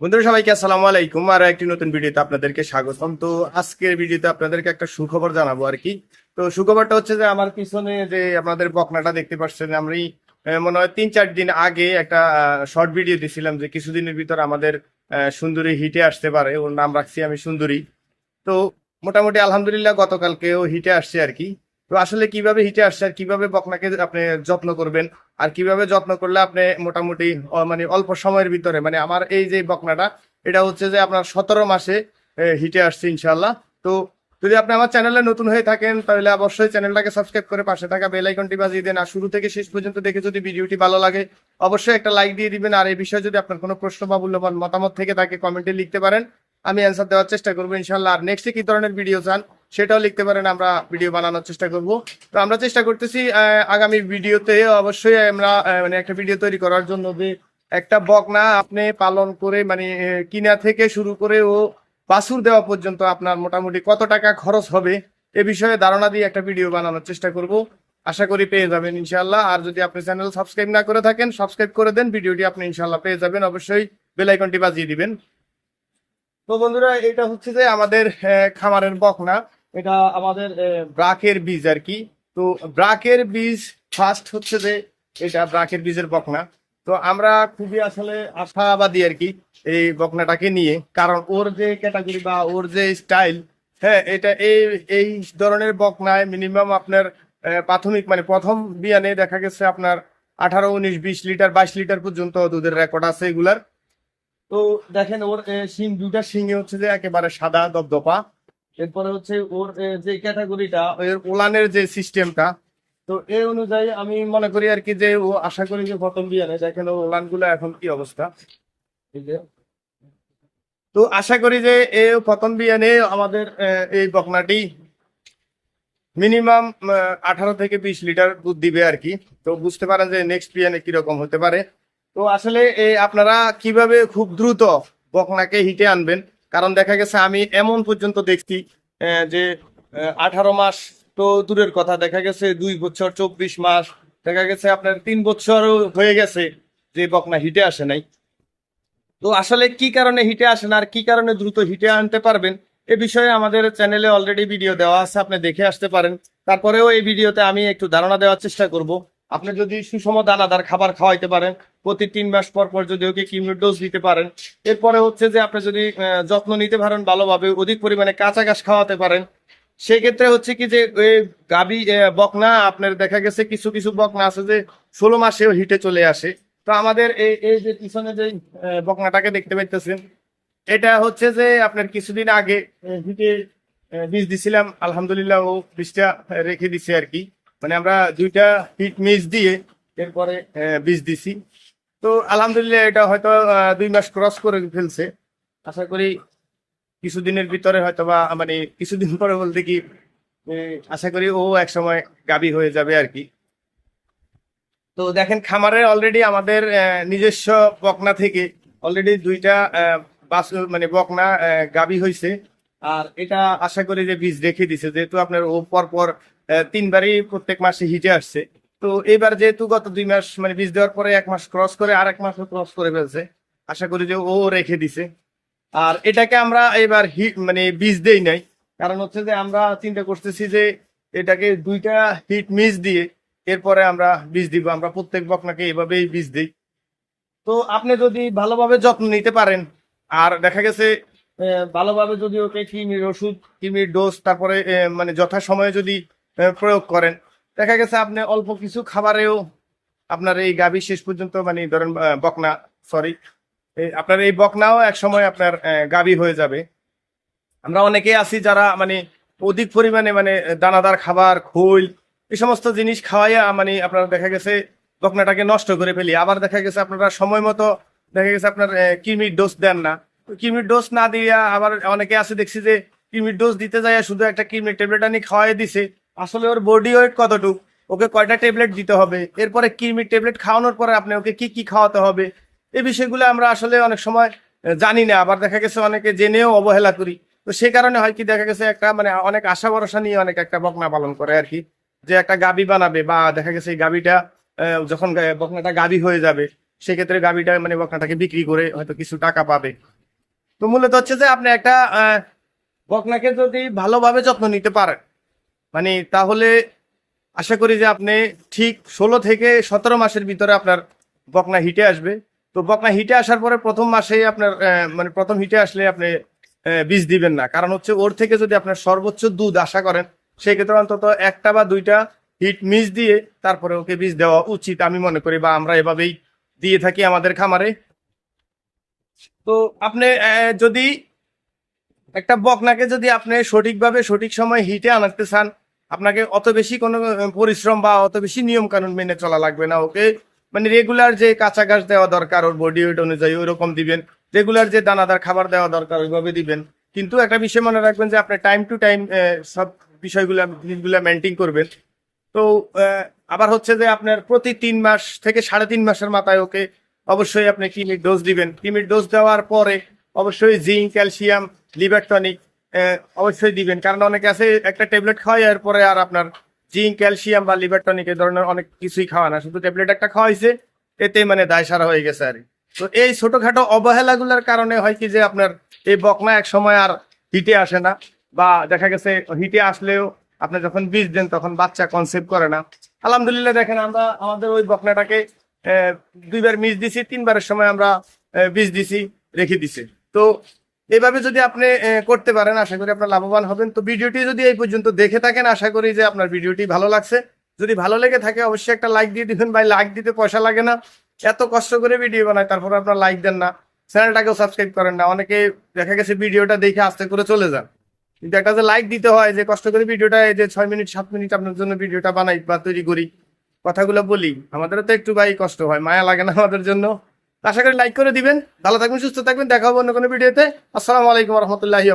বন্ধুরা, সবাইকে আসসালামু আলাইকুম। আর একটি নতুন ভিডিওতে আপনাদেরকে স্বাগতম। তো আজকের ভিডিওতে আপনাদেরকে একটা সুখবর জানাব আর কি। তো সুখবরটা হচ্ছে যে, আমার পিছনে যে আপনাদের বকনাটা দেখতে পাচ্ছেন, আমি মনে হয় তিন চার দিন আগে একটা শর্ট ভিডিও দিছিলাম যে, কিছুদিনের ভিতর আমাদের সুন্দরী হিটে আসতে পারে। ওর নাম রাখছি আমি সুন্দরী। তো মোটামুটি আলহামদুলিল্লাহ গতকালকেও হিটে আসছে আর কি। তো আসলে কীভাবে হিটে আসছে আর কীভাবে বকনাকে আপনি যত্ন করবেন? আর কীভাবে যত্ন করলে আপনি মোটামুটি মানে অল্প সময়ের ভিতরে মানে আমার এই যে বকনাটা, এটা হচ্ছে যে আপনার সতেরো মাসে হিটে আসছে ইনশাল্লাহ তো যদি আপনি আমার চ্যানেলে নতুন হয়ে থাকেন, তাহলে অবশ্যই চ্যানেলটাকে সাবস্ক্রাইব করে পাশে থাকা বেল আইকনটি বাজিয়ে দেন। আর শুরু থেকে শেষ পর্যন্ত দেখে যদি ভিডিওটি ভালো লাগে, অবশ্যই একটা লাইক দিয়ে দিবেন। আর এই বিষয়ে যদি আপনার কোনো প্রশ্ন বা মূল্যবান মতামত থেকে তাকে কমেন্টে লিখতে পারেন। আমি অ্যান্সার দেওয়ার চেষ্টা করব ইনশাল্লাহ আর নেক্সটে কি ধরনের ভিডিও চান? সেটাও লিখতে পারেন, আমরা ভিডিও বানানোর চেষ্টা করব। তো আমরা চেষ্টা করতেছি আগামী ভিডিওতে অবশ্যই আমরা মানে একটা ভিডিও তৈরি করার জন্য যে একটা বকনা আপনি পালন করে মানে কিনা থেকে শুরু করে ও বাছুর দেওয়া পর্যন্ত আপনার মোটামুটি কত টাকা খরচ হবে, এ বিষয়ে ধারণা দিয়ে একটা ভিডিও বানানোর চেষ্টা করব। আশা করি পেয়ে যাবেন ইনশাল্লাহ আর যদি আপনি চ্যানেল সাবস্ক্রাইব না করে থাকেন সাবস্ক্রাইব করে দেন ভিডিওটি আপনি ইনশাল্লাহ পেয়ে যাবেন। অবশ্যই বেল আইকনটি বাজিয়ে দিবেন। তো বন্ধুরা, এটা হচ্ছে যে আমাদের খামারের বকনা। এটা আমাদের ব্রাকের বীজ আর কি। তো ব্রাকের বীজ ফার্স্ট হচ্ছে যে এটা ব্রাকের বীজের বকনা। তো আমরা খুবই আসলে আশাবাদী আর কি এই বকনাটাকে নিয়ে। কারণ ওর যে ক্যাটাগরি বা ওর যে স্টাইল হ্যাঁ এটা এই এই ধরনের বকনায় মিনিমাম আপনার প্রাথমিক মানে প্রথম বিয়ানে দেখা গেছে আপনার আঠারো, উনিশ, বিশ লিটার, বাইশ লিটার পর্যন্ত দুধের রেকর্ড আছে এগুলার। তো দেখেন ওর শিং, দুইটা শিঙে হচ্ছে যে একেবারে সাদা দপদপা। এরপরে হচ্ছে ওর যে ক্যাটাগরিটা ওর ওলানের যে সিস্টেমটা। তো এই অনুযায়ী আমি মনে করি আর কি যে ও আশা করি যে প্রথম বিয়ানে দেখেন ওর ওলান এখন কি অবস্থা। তো আশা করি যে এই প্রথম বিয়ানে আমাদের এই বকনাটি মিনিমাম আঠারো থেকে বিশ লিটার দুধ দিবে আর কি। তো বুঝতে পারেন যে নেক্সট বিয়ানে কীরকম হতে পারে। তো আসলে আপনারা কীভাবে খুব দ্রুত বকনাকে হিটে আনবেন কারণ দেখা গেছে আমি এমন পর্যন্ত দেখছি যে আঠারো মাস তো দূরের কথা। দেখা গেছে দুই বছর, চব্বিশ মাস। দেখা গেছে আপনার তিন বছরও হয়ে গেছে যে বকনা হিটে আসে নাই। তো আসলে কি কারণে হিটে আসে না আর কি কারণে দ্রুত হিটে আনতে পারবেন, এ বিষয়ে আমাদের চ্যানেলে অলরেডি ভিডিও দেওয়া আছে, আপনি দেখে আসতে পারেন। তারপরেও এই ভিডিওতে আমি একটু ধারণা দেওয়ার চেষ্টা করব। আপনি যদি সুষম দানাদার খাবার খাওয়াইতে পারেন, প্রতি তিন মাস পর পর যদি ওকে কিমির ডোজ দিতে পারেন, এরপরে হচ্ছে যে আপনি যদি যত্ন নিতে পারেন, ভালোভাবে অধিক পরিমাণে কাঁচা ঘাস খাওয়াতে পারেন সেই ক্ষেত্রে হচ্ছে কি যে গাবি বকনা, আপনার দেখা গেছে কিছু কিছু বকনা আছে যে ষোলো মাসেও হিটে চলে আসে। তো আমাদের এই এই যে পিছনে যে বকনাটাকে দেখতে পাইতেছেন, এটা হচ্ছে যে আপনার কিছুদিন আগে হিটে বীজ দিছিলাম, আলহামদুলিল্লাহ ও বীজটা রেখে দিছে আর কি। মানে আমরা দুইটা হিট মিস দিয়ে এরপরে বীজ দিছি। তো আলহামদুলিল্লাহ এটা হয়তো দুই মাস ক্রস করে ফেলছে। আশা করি কিছুদিনের ভিতরে হয়তো বা মানে কিছুদিন পরে বলতে কি আশা করি ও এক সময় গাবি হয়ে যাবে আর কি। তো দেখেন খামারে অলরেডি আমাদের নিজস্ব বকনা থেকে অলরেডি দুইটা বাস মানে বকনা গাবি হয়েছে আর এটা আশা করি যে বীজ রেখে দিছে। যেহেতু আপনার ও পর পর আহ, তিনবারই প্রত্যেক মাসে হিটে আসছে। তো এবার যেহেতু গত দুই মাস মানে বীজ দেওয়ার পরে এক মাস ক্রস করে আর এক মাস ক্রস করে ফেলছে। আশা করি যে ও রেখে দিছে। আর এটাকে আমরা এবার হিট মানে বীজ দেই নাই। কারণ হচ্ছে যে আমরা চিন্তা করতেছি যে এটাকে দুইটা হিট মিস দিয়ে এরপরে আমরা বীজ দিব। আমরা প্রত্যেক বকনাকে এভাবেই বীজ দিই। তো আপনি যদি ভালোভাবে যত্ন নিতে পারেন আর দেখা গেছে ভালোভাবে যদি ওকে কৃমির ওষুধ কিমির ডোজ তারপরে মানে যথাসময়ে যদি আহ, প্রয়োগ করেন। দেখা গেছে আপনি অল্প কিছু খাবারেও আপনার এই গাভী শেষ পর্যন্ত মানে ধরেন বকনা সরি আপনার এই বকনাও এক সময় আপনার গাভী হয়ে যাবে। আমরা অনেকেই আছি যারা মানে অধিক পরিমাণে মানে দানাদার খাবার, খোল এই সমস্ত জিনিস খাওয়াইয়া মানে আপনার দেখা গেছে বকনাটাকে নষ্ট করে ফেলি। আবার দেখা গেছে আপনারা সময় মতো দেখা গেছে আপনার কিমির ডোজ দেন না। কৃমির ডোজ না দিয়া আবার অনেকে আছে দেখছি যে কিমির ডোজ দিতে যায় শুধু একটা কিমির ট্যাবলেট আনি খাওয়াই দিছে। আসলে ওর বডি ওয়েট কতটুক? ওকে কয়টা ট্যাবলেট দিতে হবে? এরপরে কৃমির ট্যাবলেট খাওয়ানোর পরে আপনি ওকে কি কি খাওয়াতে হবে? এই বিষয়গুলো আমরা আসলে অনেক সময় জানি না। আবার দেখা গেছে অনেকে জেনেও অবহেলা করি। তো সেই কারণে হয় কি, দেখা গেছে একটা মানে অনেক আশা ভরসা নিয়ে অনেক একটা বকনা পালন করে আর কি। যে একটা গাবি বানাবে বা দেখা গেছে এই গাবিটা যখন বকনাটা গাবি হয়ে যাবে, সেক্ষেত্রে গাবিটা মানে বকনাটাকে বিক্রি করে হয়তো কিছু টাকা পাবে। তো মূলত হচ্ছে যে আপনি একটা বকনাকে যদি ভালোভাবে যত্ন নিতে পারেন মানে তাহলে আশা করি যে আপনি ঠিক ষোলো থেকে সতেরো মাসের ভিতরে আপনার বকনা হিটে আসবে। তো বকনা হিটে আসার পরে প্রথম মাসেই আপনার মানে প্রথম হিটে আসলে আপনি বীজ দিবেন না। কারণ হচ্ছে ওর থেকে যদি আপনার সর্বোচ্চ দুধ আশা করেন, সেক্ষেত্রে অন্তত একটা বা দুইটা হিট মিস দিয়ে তারপরে ওকে বীজ দেওয়া উচিত আমি মনে করি বা আমরা এভাবেই দিয়ে থাকি আমাদের খামারে। তো আপনি যদি একটা বকনাকে যদি আপনি সঠিকভাবে সঠিক সময় হিটে আনাতে চান আপনাকে অত বেশি কোনো পরিশ্রম বা অত বেশি নিয়ম কানুন মেনে চলা লাগবে না, ওকে? মানে রেগুলার যে কাঁচা ঘাস দেওয়া দরকার, ওর বডি ওয়েট অনুযায়ী ওইরকম দিবেন। রেগুলার যে দানাদার খাবার দেওয়া দরকার, ওইভাবে দিবেন। কিন্তু একটা বিষয় মনে রাখবেন যে আপনি টাইম টু টাইম সব বিষয়গুলো জিনিসগুলো মেনটেন করবেন। তো আবার হচ্ছে যে আপনার প্রতি তিন মাস থেকে সাড়ে তিন মাসের মাথায়, ওকে, অবশ্যই আপনি কিমির ডোজ দিবেন। কিমির ডোজ দেওয়ার পরে অবশ্যই জিঙ্ক ক্যালসিয়াম লিভার টনিক অবশ্যই দিবেন। কারণ অনেকে আছে, একটা ট্যাবলেট খাওয়াই এর পরে আর আপনার জিঙ্ক, ক্যালসিয়াম বা লিভার টনিক এই ধরনের অনেক কিছুই খাওয়া না। শুধু ট্যাবলেট একটা খাওয়াইছে, এতে মানে দায় সারা হয়ে গেছে আর তো এই ছোটখাটো অবহেলাগুলোর কারণে হয় কি যে আপনার এই বকনা এক সময় আর হিটে আসে না, বা দেখা গেছে হিটে আসলেও আপনি যখন বীজ দেন তখন বাচ্চা কনসেপ্ট করে না। আলহামদুলিল্লাহ দেখেন, আমরা আমাদের ওই বকনাটাকে দুইবার মিস দিছি, তিনবারের সময় আমরা বীজ দিছি, রেখে দিছি। তো এইভাবে যদি আপনি করতে পারেন, আশা করি আপনার লাভবান হবেন। তো ভিডিওটি যদি এই পর্যন্ত দেখে থাকেন, আশা করি যে আপনার ভিডিওটি ভালো লাগছে। যদি ভালো লেগে থাকে, অবশ্যই একটা লাইক দিয়ে দিবেন। ভাই লাইক দিতে পয়সা লাগে না। এত কষ্ট করে ভিডিও বানায়, তারপর আপনার লাইক দেন না। চ্যানেলটাকেও সাবস্ক্রাইব করেন না। অনেকে দেখা গেছে ভিডিওটা দেখে আস্তে করে চলে যান। কিন্তু একটা যে লাইক দিতে হয়, যে কষ্ট করে ভিডিওটা, এই যে ছয় মিনিট, সাত মিনিট আপনার জন্য ভিডিওটা বানাই বা তৈরি করি, কথাগুলো বলি, আমাদেরও তো একটু ভাই কষ্ট হয়, মায়া লাগে না আমাদের জন্য। আশা করি লাইক করে দিবেন। ভালো থাকবেন, সুস্থ থাকবেন। দেখা হবে অন্য কোনো ভিডিওতে আসসালামু আলাইকুম রহমতুল্লাহি